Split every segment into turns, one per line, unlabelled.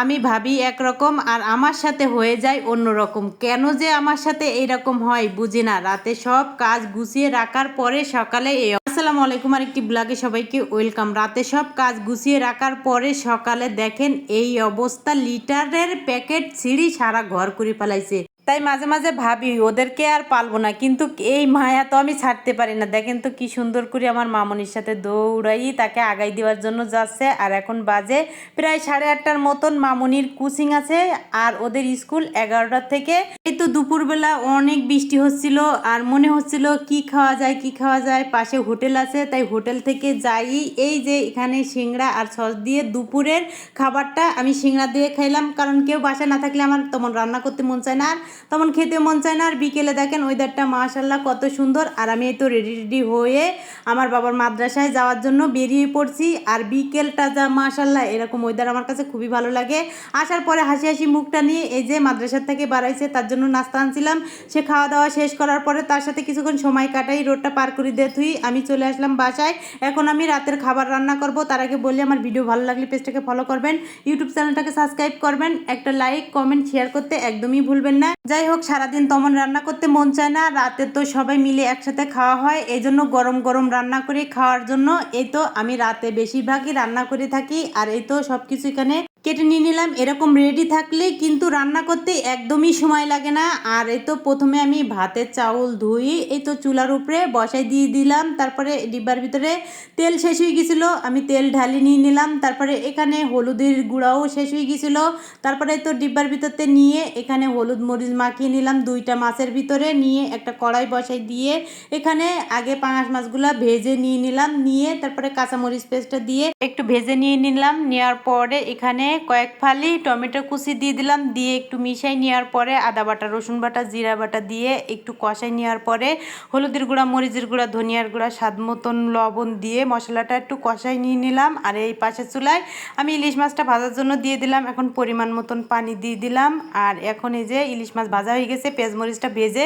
আমি ভাবি একরকম আর আমার সাথে হয়ে যায় অন্যরকম। কেন যে আমার সাথে এইরকম হয় বুঝি না। রাতে সব কাজ গুছিয়ে রাখার পরে সকালে এই আসসালামু আলাইকুম আর একটি ব্লগে সবাইকে ওয়েলকাম। রাতে সব কাজ গুছিয়ে রাখার পরে সকালে দেখেন এই অবস্থা। লিটারের প্যাকেট ছিঁড়ি সারা ঘর করে ফেলাইছে। তাই মাঝে মাঝে ভাবি, ওদেরকে আর পালবো না। কিন্তু এই মায়া তো আমি ছাড়তে পারি না। দেখেন তো কি সুন্দর করে আমার মামনির সাথে দৌড়াই, তাকে আগাই দেওয়ার জন্য যাচ্ছে। আর এখন বাজে প্রায় সাড়ে আটটার মতন মামনির কোচিং আছে। আর ওদের স্কুল এগারোটার থেকে এই তো দুপুরবেলা অনেক বৃষ্টি হচ্ছিল। আর মনে হচ্ছিল কি খাওয়া যায়, কি খাওয়া যায়? পাশে হোটেল আছে, তাই হোটেল থেকে যাই। এই যে এখানে সিংড়া আর সস দিয়ে দুপুরের খাবারটা আমি সিংড়া দিয়ে খাইলাম। কারণ কেউ বাসায় না থাকলে আমার তেমন রান্না করতে মন চায় না। আর তেমন খেতে মন চায় না, আর বিকেলে দেখেন ওয়েদারটা মাশাল্লাহ কত সুন্দর। আর আমি তো রেডি রেডি হয়ে আমার বাবার মাদ্রাসায় যাওয়ার জন্য বেরিয়ে পড়ছি। আর বিকেলটা যা মাশাল্লাহ এরকম ওয়েদার আমার কাছে খুবই ভালো লাগে। আসার পরে হাসি হাসি মুখটা নিয়ে এই যে মাদ্রাসার থেকে বাড়াইছে তার জন্য নাস্তা আনছিলাম। সে খাওয়া দাওয়া শেষ করার পরে তার সাথে কিছুক্ষণ সময় কাটাই, রোডটা পার করে দিয়ে থুই। আমি চলে আসলাম বাসায়। এখন আমি রাতের খাবার রান্না করব। তার আগে বলি আমার ভিডিও ভালো লাগলে পেজটাকে ফলো করবেন। ইউটিউব চ্যানেলটাকে সাবস্ক্রাইব করবেন। একটা লাইক কমেন্ট শেয়ার করতে একদমই ভুলবেন না। যাই হোক, সারাদিন তেমন রান্না করতে মন চায় না, রাতে তো সবাই মিলে একসাথে খাওয়া হয় এই জন্য গরম গরম রান্না করে খাওয়ার জন্য, এই তো আমি রাতে বেশিরভাগই রান্না করে থাকি, আর এই তো সব কিছু এখানে কেটে নিয়ে নিলাম, এরকম রেডি থাকলে কিন্তু রান্না করতে একদমই সময় লাগে না। আর এই তো প্রথমে আমি ভাতের চাউল ধুই, এই তো চুলার উপরে বসাই দিয়ে দিলাম। তারপরে ডিব্বার ভিতরে তেল শেষ হয়ে গেছিল, আমি তেল ঢালি নিয়ে নিলাম। তারপরে এখানে হলুদের গুঁড়াও শেষ হয়ে গেছিল। তারপরে তো ডিব্বার ভিতরতে নিয়ে এখানে হলুদ মরিচ মাখিয়ে নিলাম, দুইটা মাছের ভিতরে নিয়ে একটা কড়াই বসাই দিয়ে এখানে আগে পাঙাশ মাছগুলা ভেজে নিয়ে নিলাম। নিয়ে তারপরে কাঁচামরিচ পেস্টটা দিয়ে একটু ভেজে নিয়ে নিলাম। নেওয়ার পরে এখানে কয়েক ফালি টমেটো কুচি দিয়ে দিলাম, দিয়ে একটু মিশাই নেওয়ার পরে আদা বাটা, রসুন বাটা, জিরা বাটা দিয়ে একটু কষাই নেওয়ার পরে হলুদের গুঁড়া, মরিচের গুঁড়া, ধনিয়ার গুঁড়া, স্বাদ মতন লবণ দিয়ে মশলাটা একটু কষাই নিয়ে নিলাম। আর এই পাশের চুলায় আমি ইলিশ মাছটা ভাজার জন্য দিয়ে দিলাম। এখন পরিমাণ মতন পানি দিয়ে দিলাম। আর এখন এই যে ইলিশ মাছ ভাজা হয়ে গেছে, পেঁয়াজ, মরিচটা ভেজে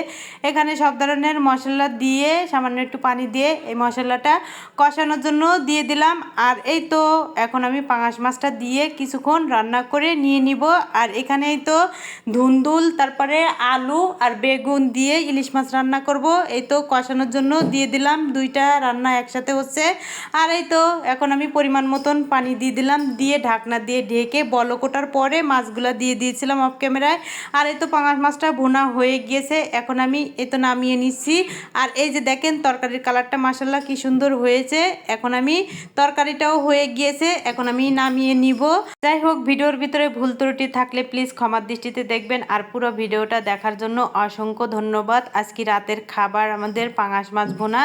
এখানে সব ধরনের মশলা দিয়ে সামান্য একটু পানি দিয়ে এই মশলাটা কষানোর জন্য দিয়ে দিলাম। আর এই তো, এখন আমি পাঙাশ মাছটা দিয়ে কিছুক্ষণ রান্না করে নিয়ে নিব। আর এখানেই তো ধুন্দুল, তারপরে আলু আর বেগুন দিয়ে ইলিশ মাছ রান্না করব। এই তো কষানোর জন্য দিয়ে দিলাম। দুইটা রান্না একসাথে হচ্ছে। আর এই তো এখন আমি পরিমাণ মতন পানি দিয়ে দিলাম। দিয়ে ঢাকনা দিয়ে ঢেকে বলকোটার পরে মাছগুলো দিয়ে দিয়েছিলাম অফ ক্যামেরায় আর এই তো পাঙাশ মাছটা ভুনা হয়ে গিয়েছে। এখন আমি এই তো নামিয়ে নিচ্ছি। আর এই যে দেখেন তরকারির কালারটা মাসাল্লাহ কি সুন্দর হয়েছে। এখন আমি তরকারিটাও হয়ে গিয়েছে। এখন আমি নামিয়ে নিব। যাই হোক, ভিডিওর ভিতরে ভুল ত্রুটি থাকলে প্লিজ ক্ষমার দৃষ্টিতে দেখবেন। আর পুরো ভিডিওটা দেখার জন্য অসংখ্য ধন্যবাদ। আজকে রাতের খাবার আমাদের পাঙাশ মাছ ভোনা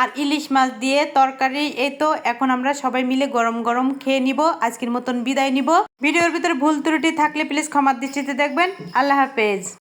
আর ইলিশ মাছ দিয়ে তরকারি, এই তো এখন আমরা সবাই মিলে গরম গরম খেয়ে নিব। আজকের মতন বিদায় নিব। ভিডিওর ভিতরে ভুল ত্রুটি থাকলে প্লিজ ক্ষমার দৃষ্টিতে দেখবেন। আল্লাহ হাফেজ।